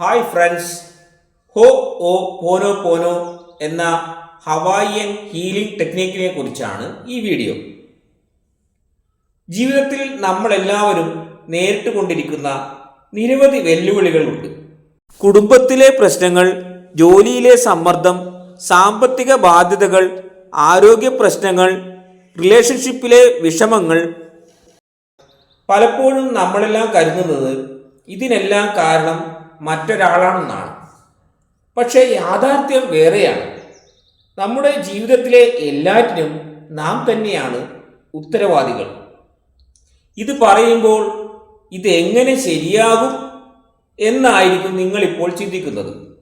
Hi friends ഹോ ഓ പോനോ പോനോ എന്ന Hawaiian healing ടെക്നിക്കിനെ കുറിച്ചാണ് ഈ വീഡിയോ. ജീവിതത്തിൽ നമ്മളെല്ലാവരും നേരിട്ട് കൊണ്ടിരിക്കുന്ന നിരവധി വെല്ലുവിളികളുണ്ട് കുടുംബത്തിലെ പ്രശ്നങ്ങൾ ജോലിയിലെ സമ്മർദ്ദം സാമ്പത്തിക ബാധ്യതകൾ ആരോഗ്യ പ്രശ്നങ്ങൾ റിലേഷൻഷിപ്പിലെ വിഷമങ്ങൾ. പലപ്പോഴും നമ്മളെല്ലാം കരുതുന്നത് ഇതിനെല്ലാം കാരണം മറ്റൊരാളാണെന്നാണ്. പക്ഷേ യാഥാർത്ഥ്യം വേറെയാണ്. നമ്മുടെ ജീവിതത്തിലെ എല്ലാറ്റിനും നാം തന്നെയാണ് ഉത്തരവാദികൾ. ഇത് പറയുമ്പോൾ ഇത് എങ്ങനെ ശരിയാകും എന്നായിരിക്കും നിങ്ങളിപ്പോൾ ചിന്തിക്കുന്നത്.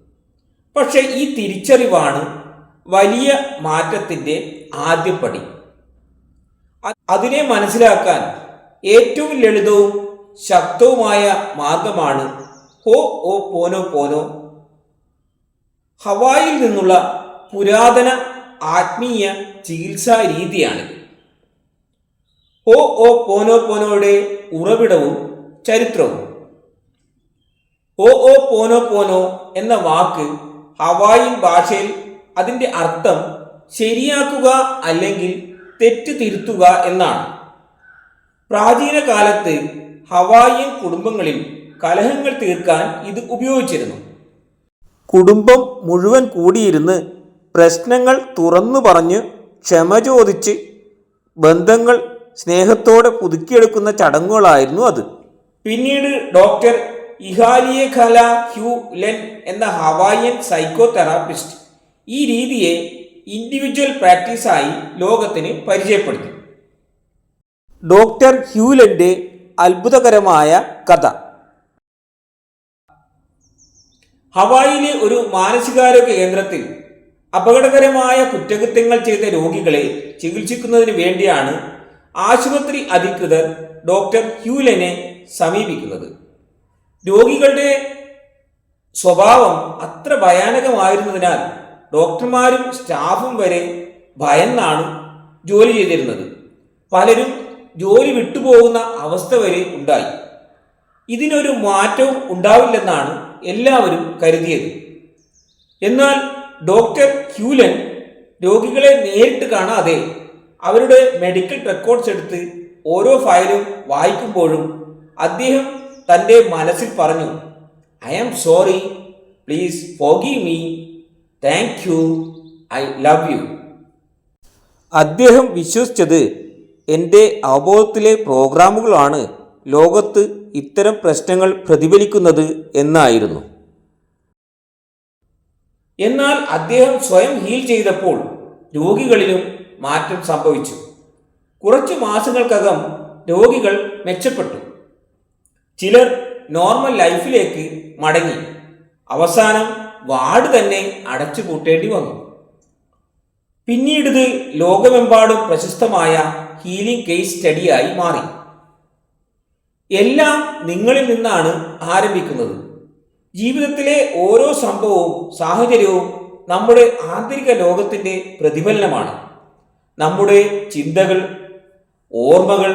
പക്ഷേ ഈ തിരിച്ചറിവാണ് വലിയ മാറ്റത്തിന്റെ ആദ്യപടി. അതിനെ മനസ്സിലാക്കാൻ ഏറ്റവും ലളിതവും ശക്തവുമായ മാർഗമാണ് ഹോ ഓ പോനോ പോനോ. ഹവായിൽ നിന്നുള്ള പുരാതന ആത്മീയ ചികിത്സാ രീതിയാണിത്. ഹോ ഓ പോനോ പോനോയുടെ ഉറവിടവും ചരിത്രവും. ഓ ഓ പോനോ പോനോ എന്ന വാക്ക് ഹവായിൻ ഭാഷയിൽ അതിന്റെ അർത്ഥം ശരിയാക്കുക അല്ലെങ്കിൽ തെറ്റ് തിരുത്തുക എന്നാണ്. പ്രാചീന കാലത്ത് ഹവായിൻ കുടുംബങ്ങളിൽ കലഹങ്ങൾ തീർക്കാൻ ഇത് ഉപയോഗിച്ചിരുന്നു. കുടുംബം മുഴുവൻ കൂടിയിരുന്ന് പ്രശ്നങ്ങൾ തുറന്നു പറഞ്ഞ് ക്ഷമ ചോദിച്ച് ബന്ധങ്ങൾ സ്നേഹത്തോടെ പുതുക്കിയെടുക്കുന്ന ചടങ്ങുകളായിരുന്നു അത്. പിന്നീട് ഡോക്ടർ ഇഹാലിയ ഖല ഹ്യൂ ലെൻ എന്ന ഹവായിയൻ സൈക്കോ തെറാപ്പിസ്റ്റ് ഈ രീതിയെ ഇൻഡിവിജ്വൽ പ്രാക്ടീസായി ലോകത്തിന് പരിചയപ്പെടുത്തി. ഡോക്ടർ ഹ്യൂലന്റെ അത്ഭുതകരമായ കഥ. ഹവായിലെ ഒരു മാനസികാരോഗ്യ കേന്ദ്രത്തിൽ അപകടകരമായ കുറ്റകൃത്യങ്ങൾ ചെയ്ത രോഗികളെ ചികിത്സിക്കുന്നതിന് വേണ്ടിയാണ് ആശുപത്രി അധികൃതർ ഡോക്ടർ ഹ്യൂലനെ സമീപിക്കുന്നത്. രോഗികളുടെ സ്വഭാവം അത്ര ഭയാനകമായിരുന്നതിനാൽ ഡോക്ടർമാരും സ്റ്റാഫും വരെ ഭയന്നാണ് ജോലി ചെയ്തിരുന്നത്. പലരും ജോലി വിട്ടുപോകുന്ന അവസ്ഥ വരെ ഉണ്ടായി. ഇതിനൊരു മാറ്റവും ഉണ്ടാവില്ലെന്നാണ് എല്ലാവരും കരുതിയത്. എന്നാൽ ഡോക്ടർ ഹ്യൂലൻ രോഗികളെ നേരിട്ട് കാണാതെ അവരുടെ മെഡിക്കൽ റെക്കോർഡ്സ് എടുത്ത് ഓരോ ഫയലും വായിക്കുമ്പോഴും അദ്ദേഹം തന്റെ മനസ്സിൽ പറഞ്ഞു I am sorry please forgive me thank you I love you അദ്ദേഹം വിശ്വസിച്ചത് എന്റെ അവബോധത്തിലെ പ്രോഗ്രാമുകളാണ് ലോകത്ത് ഇത്തരം പ്രശ്നങ്ങൾ പ്രതിഫലിക്കുന്നത് എന്നായിരുന്നു. എന്നാൽ അദ്ദേഹം സ്വയം ഹീൽ ചെയ്തപ്പോൾ രോഗികളിലും മാറ്റം സംഭവിച്ചു. കുറച്ച് മാസങ്ങൾക്കകം രോഗികൾ മെച്ചപ്പെട്ടു. ചിലർ നോർമൽ ലൈഫിലേക്ക് മടങ്ങി. അവസാനം വാർഡ് തന്നെ അടച്ചു കൂട്ടേണ്ടി വന്നു. പിന്നീട് ഇത് ലോകമെമ്പാടും പ്രശസ്തമായ ഹീലിംഗ് കേസ് സ്റ്റഡിയായി മാറി. എല്ലാം നിങ്ങളിൽ നിന്നാണ് ആരംഭിക്കുന്നത്. ജീവിതത്തിലെ ഓരോ സംഭവവും സാഹചര്യവും നമ്മുടെ ആന്തരിക ലോകത്തിന്റെ പ്രതിഫലനമാണ്. നമ്മുടെ ചിന്തകൾ ഓർമ്മകൾ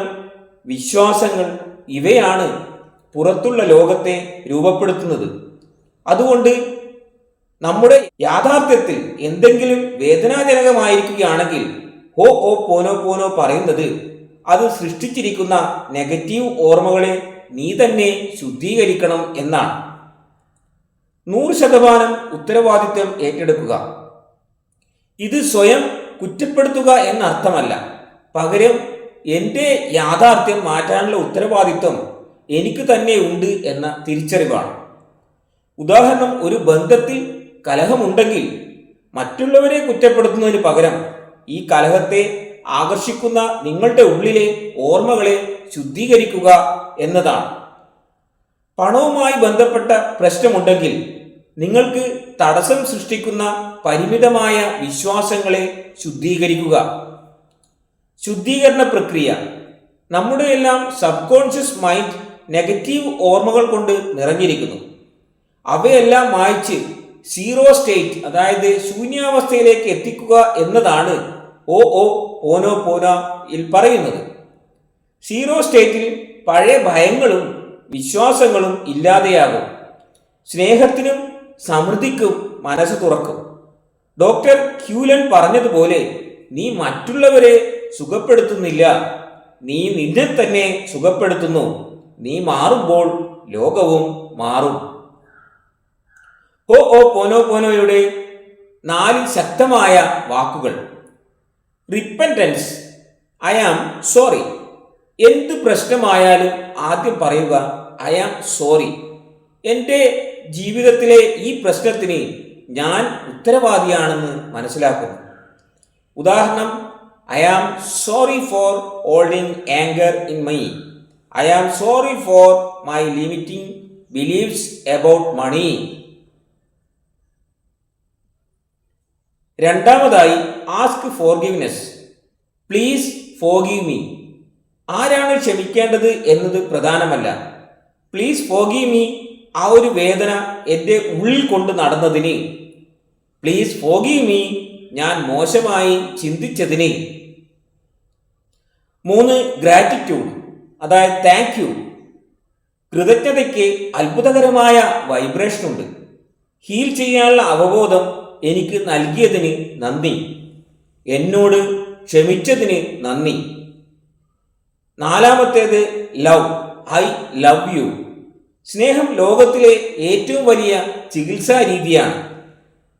വിശ്വാസങ്ങൾ ഇവയാണ് പുറത്തുള്ള ലോകത്തെ രൂപപ്പെടുത്തുന്നത്. അതുകൊണ്ട് നമ്മുടെ യാഥാർത്ഥ്യത്തിൽ എന്തെങ്കിലും വേദനാജനകമായിരിക്കുകയാണെങ്കിൽ ഹോ ഓ പോനോ പോനോ പറയുന്നത് അത് സൃഷ്ടിച്ചിരിക്കുന്ന നെഗറ്റീവ് ഓർമ്മകളെ നീ തന്നെ ശുദ്ധീകരിക്കണം എന്നാണ്. നൂറ് ശതമാനം ഉത്തരവാദിത്വം ഏറ്റെടുക്കുക. ഇത് സ്വയം കുറ്റപ്പെടുത്തുക എന്നർത്ഥമല്ല. പകരം എന്റെ യാഥാർത്ഥ്യം മാറ്റാനുള്ള ഉത്തരവാദിത്വം എനിക്ക് തന്നെ ഉണ്ട് എന്ന തിരിച്ചറിവാണ്. ഉദാഹരണം ഒരു ബന്ധത്തിൽ കലഹമുണ്ടെങ്കിൽ മറ്റുള്ളവരെ കുറ്റപ്പെടുത്തുന്നതിന് പകരം ഈ കലഹത്തെ ആകർഷിക്കുന്ന നിങ്ങളുടെ ഉള്ളിലെ ഓർമ്മകളെ ശുദ്ധീകരിക്കുക എന്നതാണ്. പണവുമായി ബന്ധപ്പെട്ട പ്രശ്നമുണ്ടെങ്കിൽ നിങ്ങൾക്ക് തടസ്സം സൃഷ്ടിക്കുന്ന പരിമിതമായ വിശ്വാസങ്ങളെ ശുദ്ധീകരിക്കുക. ശുദ്ധീകരണ പ്രക്രിയ. നമ്മുടെ എല്ലാം സബ് കോൺഷ്യസ് മൈൻഡ് നെഗറ്റീവ് ഓർമ്മകൾ കൊണ്ട് നിറഞ്ഞിരിക്കുന്നു. അവയെല്ലാം മായ്ച്ച് സീറോ സ്റ്റേറ്റ് അതായത് ശൂന്യാവസ്ഥയിലേക്ക് എത്തിക്കുക എന്നതാണ് ഓ ഓ ഓനോ ഇൽ പറയുന്നത്. സീറോ സ്റ്റേറ്റിൽ പഴയ ഭയങ്ങളും വിശ്വാസങ്ങളും ഇല്ലാതെയാകും. സ്നേഹത്തിനും സമൃദ്ധിക്കും മനസ്സ് തുറക്കും. ഡോക്ടർ ക്യൂലൻ പറഞ്ഞതുപോലെ നീ മറ്റുള്ളവരെ സുഖപ്പെടുത്തുന്നില്ല. നീ നിന്നെ തന്നെ സുഖപ്പെടുത്തുന്നു. നീ മാറുമ്പോൾ ലോകവും മാറും. ഓ ഓ പോനോ പോനോയുടെ നാല് ശക്തമായ വാക്കുകൾ. റിപ്പന്റൻസ് ഐ ആം സോറി എന്ത് പ്രശ്നമായാലും ആദ്യം പറയുക ഐ ആം സോറി എന്റെ ജീവിതത്തിലെ ഈ പ്രശ്നത്തിന് ഞാൻ ഉത്തരവാദിയാണെന്ന് മനസ്സിലാക്കുന്നു. ഉദാഹരണം I am sorry for holding anger in my I am sorry for my limiting beliefs about money രണ്ടാമതായി ask forgiveness please forgive me ആരാണ് ക്ഷമിക്കേണ്ടത് എന്നത് പ്രധാനമല്ല. പ്ലീസ് ഫോർഗീവ് മീ ആ ഒരു വേദന എന്റെ ഉള്ളിൽ കൊണ്ട് നടന്നതിന്. പ്ലീസ് ഫോർഗീവ് മീ ഞാൻ മോശമായി ചിന്തിച്ചതിന്. മൂന്ന് ഗ്രാറ്റിറ്റ്യൂഡ് അതായത് താങ്ക് യു കൃതജ്ഞതയ്ക്ക് അത്ഭുതകരമായ വൈബ്രേഷൻ ഉണ്ട്. ഹീൽ ചെയ്യാനുള്ള അവബോധം എനിക്ക് നൽകിയതിന് നന്ദി. എന്നോട് ക്ഷമിച്ചതിന് നന്ദി. നാലാമത്തേത് ലവ്. I love U. സ്നേഹം ലോകത്തിലെ ഏറ്റവും വലിയ ചികിത്സാ രീതിയാണ്.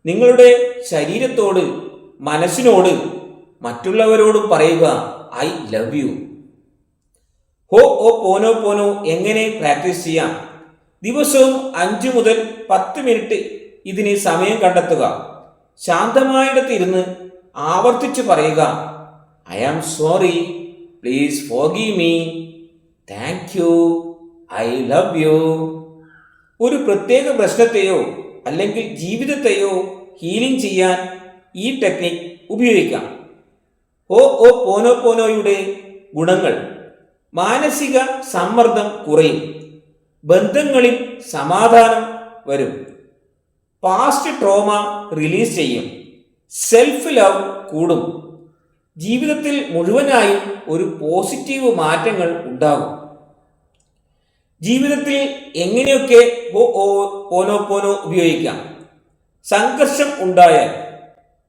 നിങ്ങളുടെ ശരീരത്തോട് മനസ്സിനോട് മറ്റുള്ളവരോടും പറയുക ഐ ലവ് യു. ഹോ ഓ പോനോ പോനോ എങ്ങനെ പ്രാക്ടീസ് ചെയ്യാം? ദിവസവും അഞ്ചു മുതൽ പത്ത് മിനിറ്റ് ഇതിന് സമയം കണ്ടെത്തുക. ശാന്തമായിടത്ത് ഇരുന്ന് ആവർത്തിച്ച് പറയുക I am sorry please forgive me thank you I love you ഒരു പ്രത്യേക പ്രശ്നത്തെയോ അല്ലെങ്കിൽ ജീവിതത്തെയോ ഹീലിംഗ് ചെയ്യാൻ ഈ ടെക്നിക് ഉപയോഗിക്കാം. ഓ ഓ പോനോ പോനോയുടെ ഗുണങ്ങൾ. മാനസിക സമ്മർദ്ദം കുറയും. ബന്ധങ്ങളിൽ സമാധാനം വരും. പാസ്റ്റ് ട്രോമ റിലീസ് ചെയ്യും. സെൽഫ് ലവ് കൂടും. ജീവിതത്തിൽ മുഴുവനായും ഒരു പോസിറ്റീവ് മാറ്റങ്ങൾ ഉണ്ടാകും. ജീവിതത്തിൽ എങ്ങനെയൊക്കെ പോനോ പോനോ ഉപയോഗിക്കാം. സംഘർഷം ഉണ്ടായാൽ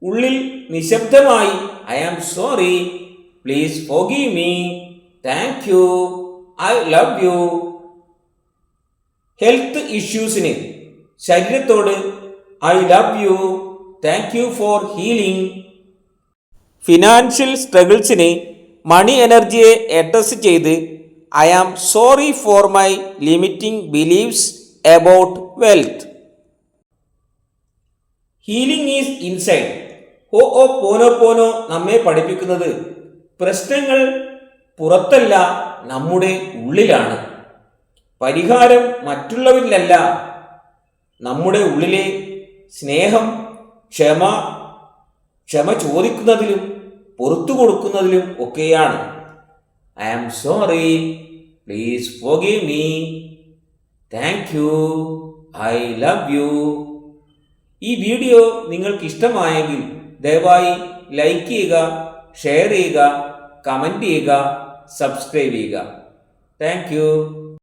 ഉള്ളിൽ നിശബ്ദമായി I am sorry please forgive me thank you I love you health ഇഷ്യൂസിന് ശരീരത്തോട് I love you thank you for healing financial സ്ട്രഗിൾസിന് money എനർജിയെ അഡ്രസ് ചെയ്ത് I am sorry for my limiting beliefs about wealth healing is inside Ho'oponopono നമ്മെ പഠിപ്പിക്കുന്നത് പ്രശ്നങ്ങൾ പുറത്തല്ല നമ്മുടെ ഉള്ളിലാണ്. പരിഹാരം മറ്റുള്ളവരിലല്ല നമ്മുടെ ഉള്ളിലെ സ്നേഹം ക്ഷമ ക്ഷമ ചോദിക്കുന്നതിലും പുറത്തു കൊടുക്കുന്നതിലും ഒക്കെയാണ്. I am sorry please forgive me thank you I love you ഈ വീഡിയോ നിങ്ങൾക്ക് ഇഷ്ടമായെങ്കിൽ ദയവായി ലൈക്ക് ചെയ്യുക ഷെയർ ചെയ്യുക കമന്റ് ചെയ്യുക സബ്സ്ക്രൈബ് ചെയ്യുക. താങ്ക്